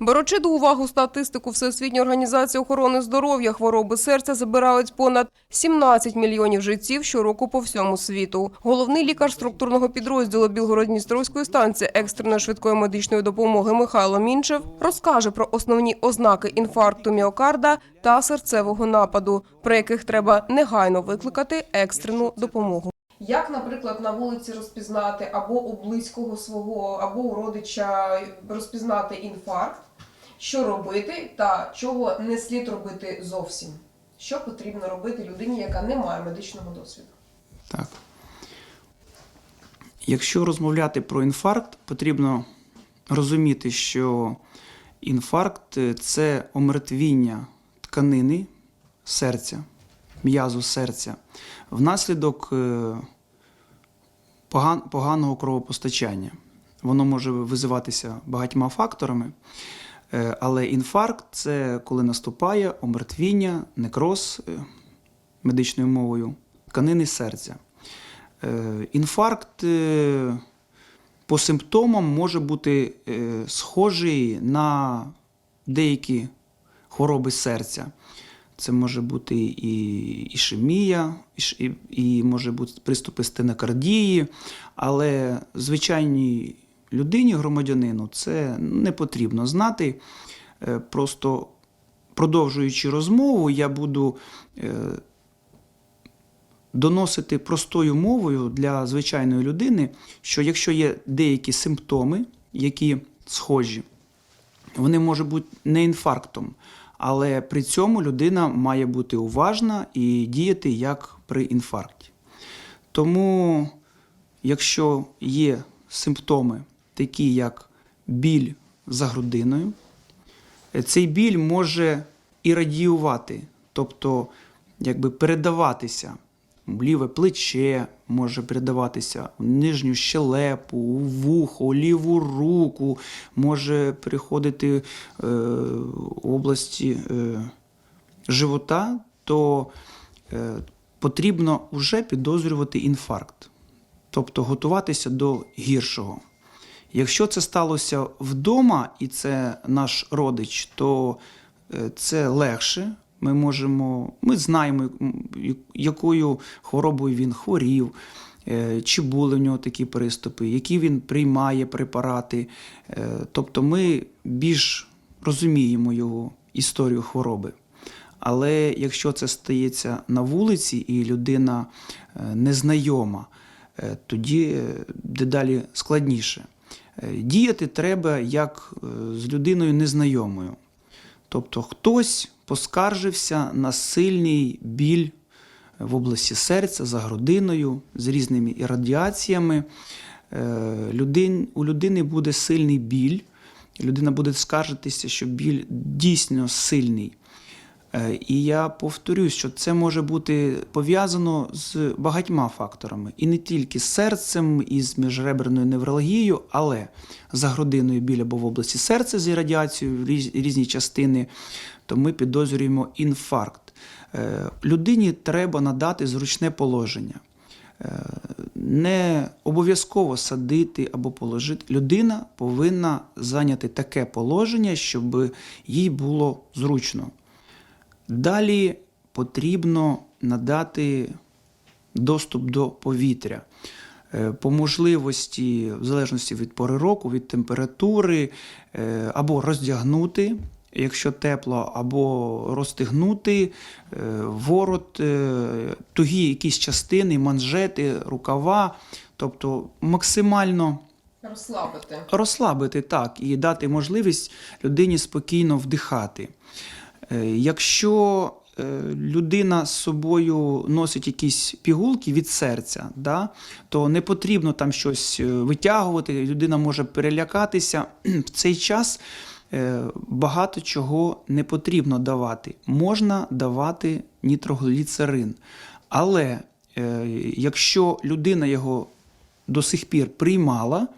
Беручи до уваги статистику Всесвітньої організації охорони здоров'я, хвороби серця забирають понад 17 мільйонів життів щороку по всьому світу. Головний лікар структурного підрозділу Білгород-Дністровської станції екстреної швидкої медичної допомоги Михайло Мінчев розкаже про основні ознаки інфаркту міокарда та серцевого нападу, при яких треба негайно викликати екстрену допомогу. Як, наприклад, на вулиці розпізнати або у близького свого, або у родича розпізнати інфаркт, що робити та чого не слід робити зовсім? Що потрібно робити людині, яка не має медичного досвіду? Так. Якщо розмовляти про інфаркт, потрібно розуміти, що інфаркт це омертвіння тканини серця, м'язу серця внаслідок е, поганого кровопостачання. Воно може визиватися багатьма факторами, але інфаркт це коли наступає омертвіння, некроз е, медичною мовою тканини серця. Е, Інфаркт е, по симптомам може бути е, схожий на деякі хвороби серця. Це може бути і ішемія, і, і може бути приступи стенокардії, але звичайній людині, громадянину, це не потрібно знати. Е, Просто продовжуючи розмову, я буду е, доносити простою мовою для звичайної людини, що якщо є деякі симптоми, які схожі, вони можуть бути не інфарктом, але при цьому людина має бути уважна і діяти як при інфаркті. Тому, якщо є симптоми, такі як біль за грудиною, е, цей біль може і радіювати, тобто якби передаватися. Ліве плече, може передаватися в нижню щелепу, у вухо, ліву руку, може переходити е, області е, живота, то е, потрібно вже підозрювати інфаркт, тобто готуватися до гіршого. Якщо це сталося вдома і це наш родич, то е, це легше. Ми можемо, ми знаємо, якою хворобою він хворів, е, чи були в нього такі приступи, які він приймає препарати. Е, Тобто ми більш розуміємо його історію хвороби. Але якщо це стається на вулиці і людина незнайома, тоді дедалі складніше. Е, Діяти треба як е, з людиною незнайомою. Тобто хтось поскаржився на сильний біль в області серця за грудиною з різними і радіаціями. Е, у людини буде сильний біль, людина буде скаржитися, що біль дійсно сильний. Е, І я повторюсь, що це може бути пов'язано з багатьма факторами, і не тільки з серцем, і з міжреберною невралгією, але за грудиною біль або в області серця з радіацією різні частини, то ми підозрюємо інфаркт. Е, Людині треба надати зручне положення. Е, Не обов'язково садити або положити. Людина повинна зайняти таке положення, щоб їй було зручно. Далі потрібно надати доступ до повітря. Е, По можливості, в залежності від пори року, від температури, е, або роздягнути, якщо тепло, або розтягнути е, ворот, тугі якісь частини, манжети, рукава, тобто максимально Розслабити. розслабити так і дати можливість людині спокійно вдихати. Е, Якщо е, людина з собою носить якісь пігулки від серця, да, то не потрібно там щось е, витягувати, людина може перелякатися. В цей час багато чого не потрібно давати. Можна давати нітрогліцерин. Але якщо людина його до сих пір приймала,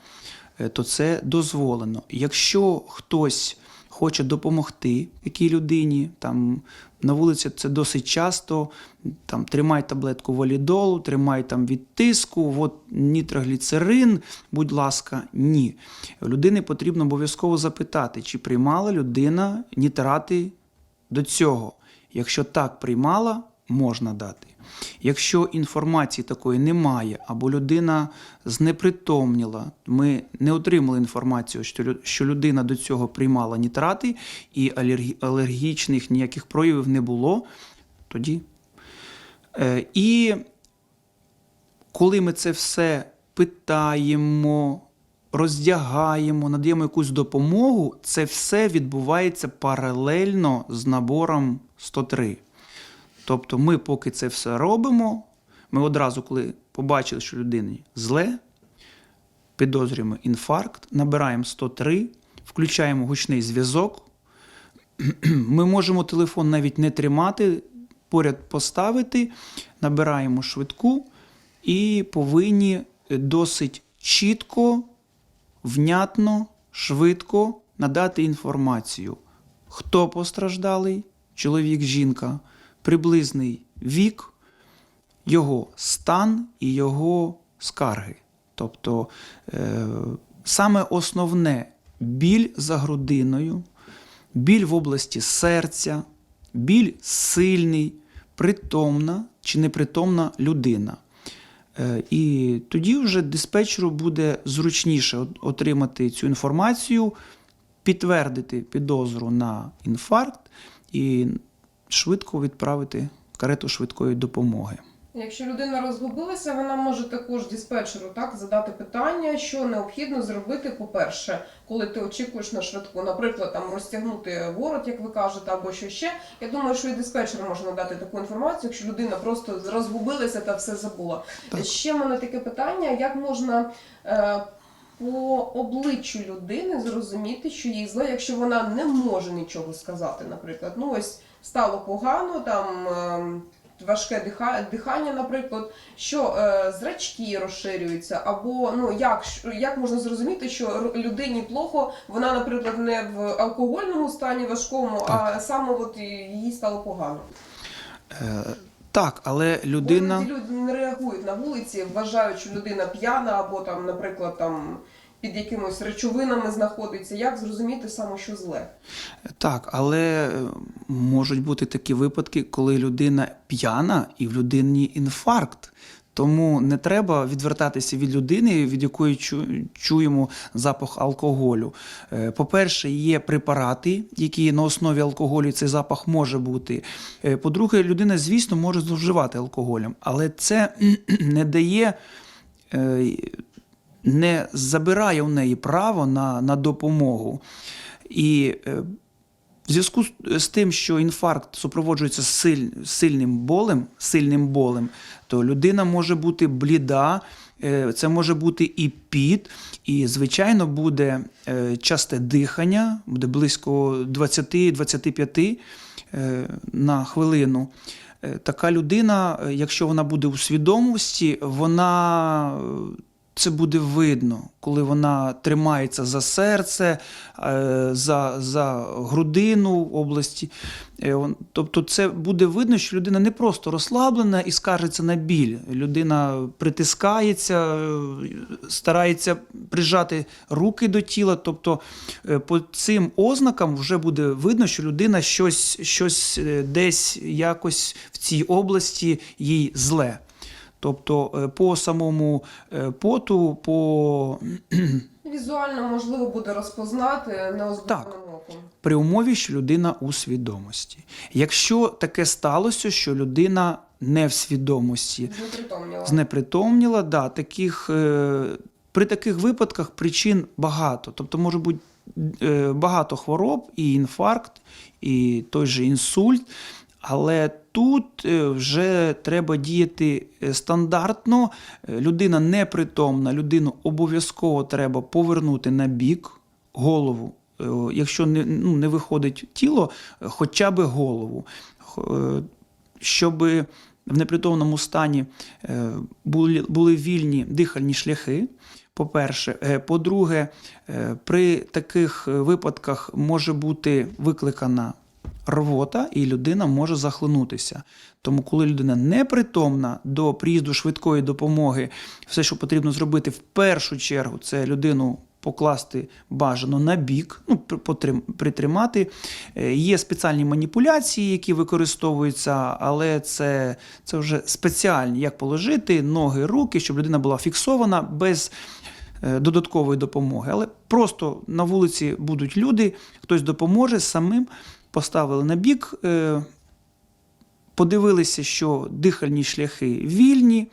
то це дозволено. Якщо хтось хоче допомогти якій людині. Там на вулиці це досить часто. Там тримай таблетку валідолу, тримай там від от нітрогліцерин, будь ласка, ні. Людині потрібно обов'язково запитати, чи приймала людина нітрати до цього. Якщо так приймала, можна дати. Якщо інформації такої немає, або людина знепритомніла, ми не отримали інформацію, що людина до цього приймала нітрати і алергічних ніяких проявів не було, тоді. Е, і коли ми це все питаємо, роздягаємо, надаємо якусь допомогу, це все відбувається паралельно з набором 103. Тобто ми, поки це все робимо, ми одразу, коли побачили, що людині зле, підозрюємо інфаркт, набираємо 103, включаємо гучний зв'язок. Ми можемо телефон навіть не тримати, поряд поставити, набираємо швидку і повинні досить чітко, внятно, швидко надати інформацію, хто постраждалий, чоловік, жінка, приблизний вік, його стан і його скарги. Тобто е, саме основне біль за грудиною, біль в області серця, біль сильний, притомна чи непритомна людина. Е, І тоді вже диспетчеру буде зручніше отримати цю інформацію, підтвердити підозру на інфаркт і швидко відправити карету швидкої допомоги. Якщо людина розгубилася, вона може також диспетчеру так задати питання, що необхідно зробити, по-перше, коли ти очікуєш на швидку, наприклад, там розтягнути ворот, як ви кажете, або що ще. Я думаю, що і диспетчер може надати таку інформацію, якщо людина просто розгубилася та все забула. Так. Ще в мене таке питання: як можна е, по обличчю людини зрозуміти, що їй зле, якщо вона не може нічого сказати, наприклад, ну ось стало погано, там. е, Важке диха- дихання, наприклад, що е, зрачки розширюються, або ну як, як можна зрозуміти, що людині плохо, вона, наприклад, не в алкогольному стані важкому, а саме от їй стало погано. Е, Так, але людина. іноді люди не реагують на вулиці, вважають, що людина п'яна або там, наприклад, там під якимось речовинами знаходиться. Як зрозуміти саме, що зле? Так, але е, можуть бути такі випадки, коли людина п'яна і в людині інфаркт. Тому не треба відвертатися від людини, від якої чуємо запах алкоголю. Е, По-перше, є препарати, які на основі алкоголю цей запах може бути. Е, По-друге, людина, звісно, може зловживати алкоголем, але це не дає. е, Не забирає у неї право на, на допомогу. І в зв'язку з- з тим, що інфаркт супроводжується силь, сильним болем, сильним болем, то людина може бути бліда, е, це може бути і піт, і, звичайно, буде е, часте дихання, буде близько 20-25 е, на хвилину. Е, Така людина, е, якщо вона буде у свідомості, вона е, це буде видно, коли вона тримається за серце, е, за, за грудину в області. Е, Тобто, це буде видно, що людина не просто розслаблена і скаржиться на біль. Людина притискається, е, старається прижати руки до тіла. Тобто, по цим ознакам вже буде видно, що людина щось, щось десь якось в цій області їй зле. Тобто е, по самому е, поту, по Візуально можливо буде розпознати неозброєним оком. при умові, що людина у свідомості. Якщо таке сталося, що людина не в свідомості, Знепритомніла. знепритомніла, да, таких, е, при таких випадках причин багато. Тобто може бути багато хвороб, і інфаркт, і той же інсульт. Але тут е, вже треба діяти е, стандартно. Е, Людина непритомна, людину обов'язково треба повернути на бік голову. Якщо не, ну, не виходить тіло, хоча б голову. Щоб в непритомному стані були, були вільні дихальні шляхи, По-перше, по-друге, при таких випадках може бути викликана рвота, і людина може захлинутися. Тому, коли людина непритомна до приїзду швидкої допомоги, все, що потрібно зробити в першу чергу, це людину покласти бажано на бік, ну, притримати. Е, Є спеціальні маніпуляції, які використовуються, але це, це вже спеціальні, як положити ноги, руки, щоб людина була фіксована без е, додаткової допомоги. Але просто на вулиці будуть люди, хтось допоможе самим, поставили на бік, е, подивилися, що дихальні шляхи вільні,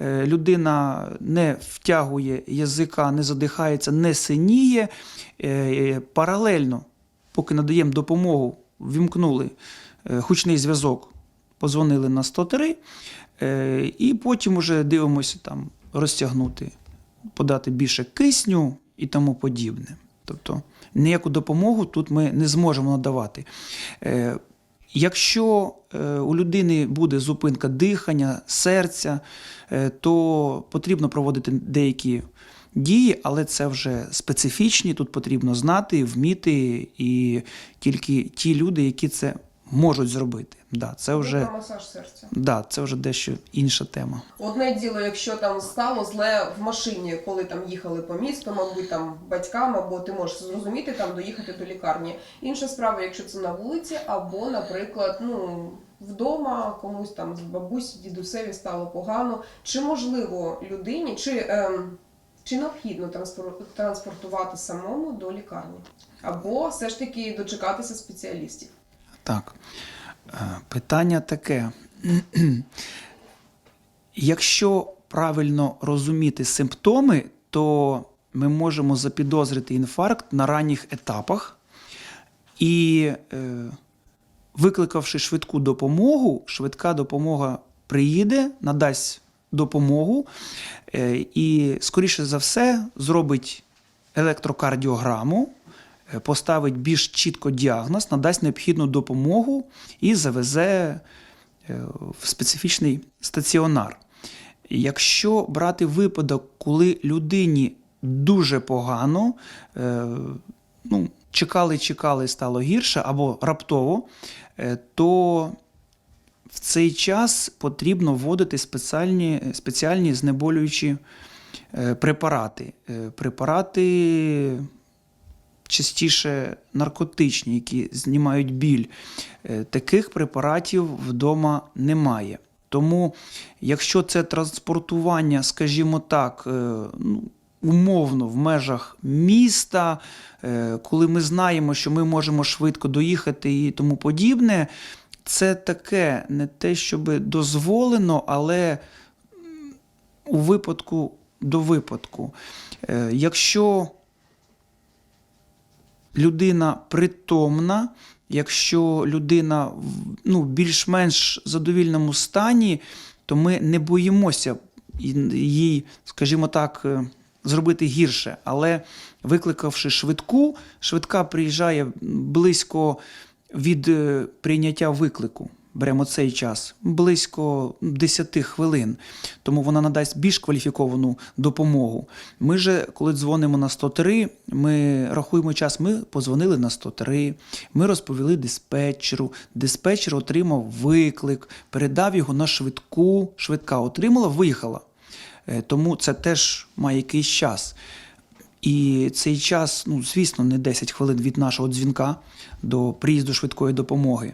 е, людина не втягує язика, не задихається, не синіє. Е, Паралельно, поки надаємо допомогу, вімкнули гучний зв'язок, позвонили на 103, е, і потім уже дивимося там розтягнути, подати більше кисню і тому подібне. Тобто ніяку допомогу тут ми не зможемо надавати. Е, Якщо е, у людини буде зупинка дихання, серця, е, то потрібно проводити деякі дії, але це вже специфічні. Тут потрібно знати, вміти, і тільки ті люди, які це можуть зробити. Да, це вже, масаж серця. да, це вже дещо інша тема. Одне діло, якщо там стало зле в машині, коли там їхали по місту, мабуть, там батькам, або ти можеш зрозуміти там доїхати до лікарні. Інша справа, якщо це на вулиці, або, наприклад, ну вдома комусь там з бабусі, дідусеві стало погано. Чи можливо людині, чи, ем, чи необхідно транспор- транспортувати самому до лікарні? Або все ж таки дочекатися спеціалістів? Так. Е, Питання таке. Якщо правильно розуміти симптоми, то ми можемо запідозрити інфаркт на ранніх етапах. І е, викликавши швидку допомогу, швидка допомога приїде, надасть допомогу е, і, скоріше за все, зробить електрокардіограму, поставить більш чітко діагноз, надасть необхідну допомогу і завезе е, в специфічний стаціонар. Якщо брати випадок, коли людині дуже погано, е, ну, чекали, чекали, стало гірше або раптово, е, то в цей час потрібно вводити спеціальні, спеціальні знеболюючі е, препарати. Е, Препарати частіше наркотичні, які знімають біль. Е, Таких препаратів вдома немає. Тому, якщо це транспортування, скажімо так, е, ну, умовно в межах міста, е, коли ми знаємо, що ми можемо швидко доїхати і тому подібне, це таке не те, щоб дозволено, але у випадку до випадку. Якщо людина притомна, якщо людина ну, більш-менш задовільному стані, то ми не боїмося їй, скажімо так, е, зробити гірше. Але викликавши швидку, швидка приїжджає близько від е, прийняття виклику. Беремо цей час близько 10 хвилин, тому вона надасть більш кваліфіковану допомогу. Ми же, коли дзвонимо на 103, ми рахуємо час. Ми позвонили на 103, ми розповіли диспетчеру. Диспетчер отримав виклик, передав його на швидку. Швидка отримала, виїхала. Е, Тому це теж має якийсь час. І цей час, ну, звісно, не 10 хвилин від нашого дзвінка до приїзду швидкої допомоги.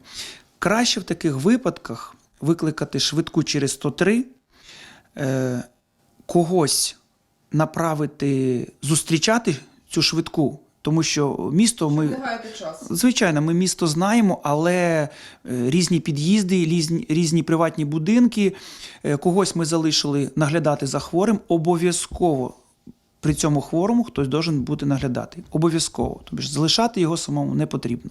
Краще в таких випадках викликати швидку через 103, е, когось направити зустрічати цю швидку, тому що місто ми. Звичайно, ми місто знаємо, але е, різні під'їзди, різні, різні приватні будинки. е, Когось ми залишили наглядати за хворим. Обов'язково при цьому хворому хтось должен бути наглядати. Обов'язково. Тобто залишати його самому не потрібно.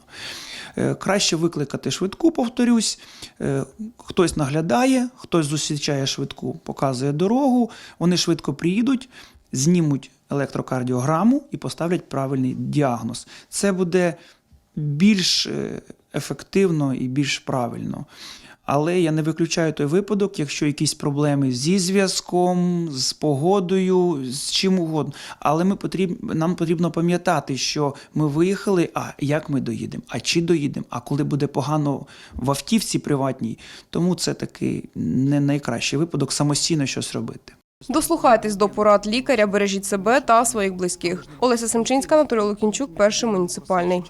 Е, Краще викликати швидку, повторюсь. Е, Хтось наглядає, хтось зустрічає швидку, показує дорогу. Вони швидко приїдуть, знімуть електрокардіограму і поставлять правильний діагноз. Це буде більш е, ефективно і більш правильно. Але я не виключаю той випадок, якщо якісь проблеми зі зв'язком, з погодою, з чим угодно. Але ми потріб, нам потрібно пам'ятати, що ми виїхали, а як ми доїдемо, а чи доїдемо, а коли буде погано в автівці приватній, тому це такий не найкращий випадок самостійно щось робити. Дослухайтесь до порад лікаря, бережіть себе та своїх близьких. Олеся Семчинська, Анатолій Лукінчук, перший муніципальний.